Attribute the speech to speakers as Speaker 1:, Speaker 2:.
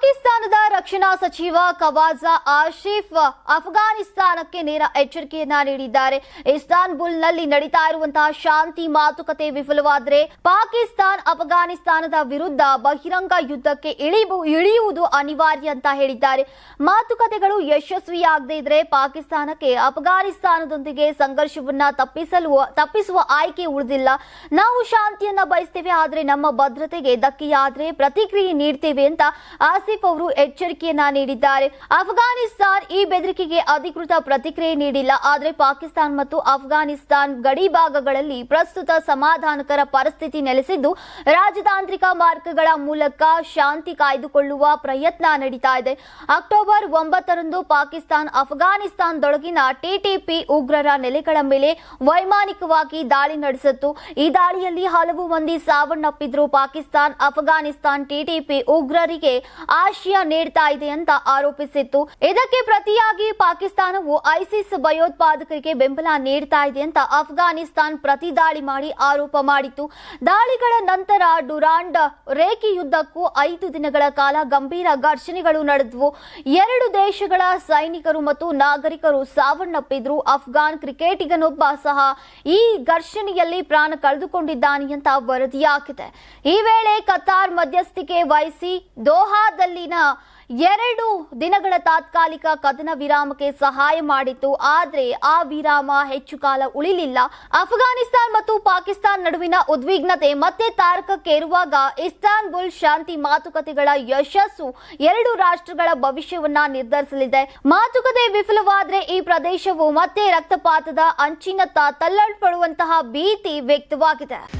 Speaker 1: ಪಾಕಿಸ್ತಾನದ ರಕ್ಷಣಾ ಸಚಿವ ಕವಾಜಾ ಆಶೀಫ್ ಅಫ್ಘಾನಿಸ್ತಾನಕ್ಕೆ ನೇರ ಎಚ್ಚರಿಕೆಯನ್ನ ನೀಡಿದ್ದಾರೆ. ಇಸ್ತಾನ್ಬುಲ್ನಲ್ಲಿ ನಡೀತಾ ಇರುವಂತಹ ಶಾಂತಿ ಮಾತುಕತೆ ವಿಫಲವಾದರೆ ಪಾಕಿಸ್ತಾನ್ ಅಫ್ಘಾನಿಸ್ತಾನದ ವಿರುದ್ಧ ಬಹಿರಂಗ ಯುದ್ಧಕ್ಕೆ ಇಳಿಯುವುದು ಅನಿವಾರ್ಯ ಅಂತ ಹೇಳಿದ್ದಾರೆ. ಮಾತುಕತೆಗಳು ಯಶಸ್ವಿಯಾಗದೇ ಇದ್ರೆ ಪಾಕಿಸ್ತಾನಕ್ಕೆ ಅಫ್ಘಾನಿಸ್ತಾನದೊಂದಿಗೆ ಸಂಘರ್ಷವನ್ನ ತಪ್ಪಿಸಲು, ತಪ್ಪಿಸುವ ಆಯ್ಕೆ ಉಳಿದಿಲ್ಲ. ನಾವು ಶಾಂತಿಯನ್ನ ಬಯಸ್ತೇವೆ, ಆದರೆ ನಮ್ಮ ಭದ್ರತೆಗೆ ಧಕ್ಕೆಯಾದ್ರೆ ಪ್ರತಿಕ್ರಿಯೆ ನೀಡ್ತೇವೆ ಅಂತ ಆಸಿಫ್ ಅವರು ಎಚ್ಚರಿಕೆಯನ್ನ ನೀಡಿದ್ದಾರೆ. ಅಫ್ಘಾನಿಸ್ತಾನ್ ಈ ಬೆದರಿಕೆಗೆ ಅಧಿಕೃತ ಪ್ರತಿಕ್ರಿಯೆ ನೀಡಿಲ್ಲ. ಆದರೆ ಪಾಕಿಸ್ತಾನ್ ಮತ್ತು ಅಫ್ಘಾನಿಸ್ತಾನ್ ಗಡಿ ಭಾಗಗಳಲ್ಲಿ ಪ್ರಸ್ತುತ ಸಮಾಧಾನಕರ ಪರಿಸ್ಥಿತಿ ನೆಲೆಸಿದ್ದು, ರಾಜತಾಂತ್ರಿಕ ಮಾರ್ಗಗಳ ಮೂಲಕ ಶಾಂತಿ ಕಾಯ್ದುಕೊಳ್ಳುವ ಪ್ರಯತ್ನ ನಡೀತಾ ಇದೆ. ಅಕ್ಟೋಬರ್ ಒಂಬತ್ತರಂದು ಪಾಕಿಸ್ತಾನ್ ಅಫ್ಘಾನಿಸ್ತಾನದೊಳಗಿನ ಟಿಟಿಪಿ ಉಗ್ರರ ನೆಲೆಗಳ ಮೇಲೆ ವೈಮಾನಿಕವಾಗಿ ದಾಳಿ ನಡೆಸಿತ್ತು. ಈ ದಾಳಿಯಲ್ಲಿ ಹಲವು ಮಂದಿ ಸಾವನ್ನಪ್ಪಿದ್ರು. ಪಾಕಿಸ್ತಾನ್ ಅಫ್ಘಾನಿಸ್ತಾನ್ ಟಿಟಿಪಿ ಉಗ್ರರಿಗೆ ಆಶ್ರಯ ನೀಡ್ತಾ ಇದೆ ಅಂತ ಆರೋಪಿಸಿತ್ತು. ಇದಕ್ಕೆ ಪ್ರತಿಯಾಗಿ ಪಾಕಿಸ್ತಾನವು ಐಸಿಸ್ ಭಯೋತ್ಪಾದಕರಿಗೆ ಬೆಂಬಲ ನೀಡ್ತಾ ಇದೆ ಅಂತ ಅಫ್ಘಾನಿಸ್ತಾನ್ ಪ್ರತಿ ದಾಳಿ ಮಾಡಿ ಆರೋಪ ಮಾಡಿತ್ತು. ದಾಳಿಗಳ ನಂತರ ಡುರಾಂಡ್ ರೇಖೆಯುದ್ದಕ್ಕೂ ಐದು ದಿನಗಳ ಕಾಲ ಗಂಭೀರ ಘರ್ಷಣೆಗಳು ನಡೆದವು. ಎರಡು ದೇಶಗಳ ಸೈನಿಕರು ಮತ್ತು ನಾಗರಿಕರು ಸಾವನ್ನಪ್ಪಿದ್ರು. ಅಫ್ಘಾನ್ ಕ್ರಿಕೆಟಿಗನೊಬ್ಬ ಸಹ ಈ ಘರ್ಷಣೆಯಲ್ಲಿ ಪ್ರಾಣ ಕಳೆದುಕೊಂಡಿದ್ದಾನೆ ಅಂತ ವರದಿಯಾಗಿದೆ ಈ ವೇಳೆ ಕತಾರ್ ಮಧ್ಯಸ್ಥಿಕೆ ವಹಿಸಿ ದೋಹಾದಲ್ಲಿನ ಎರಡು ದಿನಗಳ ತಾತ್ಕಾಲಿಕ ಕದನ ವಿರಾಮಕ್ಕೆ ಸಹಾಯ ಮಾಡಿತ್ತು. ಆದರೆ ಆ ವಿರಾಮ ಹೆಚ್ಚು ಕಾಲ ಉಳಿಲಿಲ್ಲ. ಅಫ್ಘಾನಿಸ್ತಾನ್ ಮತ್ತು ಪಾಕಿಸ್ತಾನ್ ನಡುವಿನ ಉದ್ವಿಗ್ನತೆ ಮತ್ತೆ ತಾರಕಕ್ಕೇರುವಾಗ ಇಸ್ತಾನ್ಬುಲ್ ಶಾಂತಿ ಮಾತುಕತೆಗಳ ಯಶಸ್ಸು ಎರಡು ರಾಷ್ಟ್ರಗಳ ಭವಿಷ್ಯವನ್ನ ನಿರ್ಧರಿಸಲಿದೆ. ಮಾತುಕತೆ ವಿಫಲವಾದ್ರೆ ಈ ಪ್ರದೇಶವು ಮತ್ತೆ ರಕ್ತಪಾತದ ಅಂಚಿನತ್ತ ತಳ್ಳಲ್ಪಡುವಂತಹ ಭೀತಿ ವ್ಯಕ್ತವಾಗಿದೆ.